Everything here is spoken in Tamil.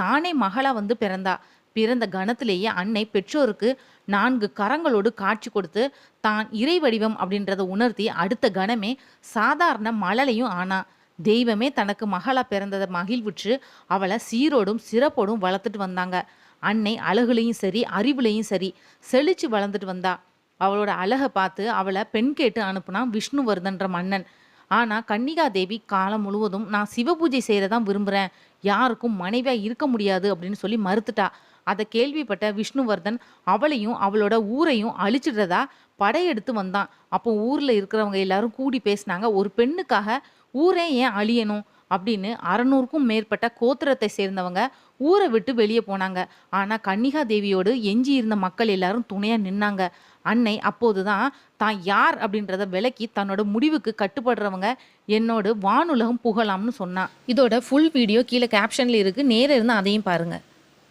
தானே மகளா வந்து பிறந்தா. பிறந்த கணத்திலேயே அன்னை பெற்றோருக்கு நான்கு கரங்களோடு காட்சி கொடுத்து தான் இறை வடிவம் அப்படின்றத உணர்த்தி அடுத்த கணமே சாதாரண மழலையும் ஆனா தெய்வமே தனக்கு மகளா பிறந்ததை மகிழ்வுற்று அவளை சீரோடும் சிறப்போடும் வளர்த்துட்டு வந்தாங்க. அன்னை அழகுலையும் சரி அறிவுலையும் சரி செழிச்சு வளர்ந்துட்டு வந்தா. அவளோட அழகை பார்த்து அவளை பெண் கேட்டு அனுப்புனா விஷ்ணுவர்தன்ற மன்னன். ஆனால் கன்னிகா தேவி காலம் முழுவதும் நான் சிவபூஜை செய்கிறதான் விரும்புகிறேன் யாருக்கும் மனைவியாக இருக்க முடியாது அப்படின்னு சொல்லி மறுத்துட்டா. அதை கேள்விப்பட்ட விஷ்ணுவர்தன் அவளையும் அவளோட ஊரையும் அழிச்சிடுறதா படையெடுத்து வந்தான். அப்போ ஊரில் இருக்கிறவங்க எல்லாரும் கூடி பேசினாங்க. ஒரு பெண்ணுக்காக ஊரே ஏன் அழியணும்? அப்படின்னு அறநூறுக்கும் மேற்பட்ட கோத்திரத்தை சேர்ந்தவங்க ஊரை விட்டு வெளியே போனாங்க. ஆனால் கன்னிகா தேவியோடு எஞ்சி இருந்த மக்கள் எல்லாரும் துணையாக நின்னாங்க. அன்னை அப்போதுதான் தான் யார் அப்படின்றத விலக்கி தன்னோட முடிவுக்கு கட்டுப்படுறவங்க என்னோட வானுலகம் புகழாம்னு சொன்னான் இதோட ஃபுல் வீடியோ கீழே கேப்ஷனில் இருக்குது நேர இருந்து அதையும் பாருங்கள்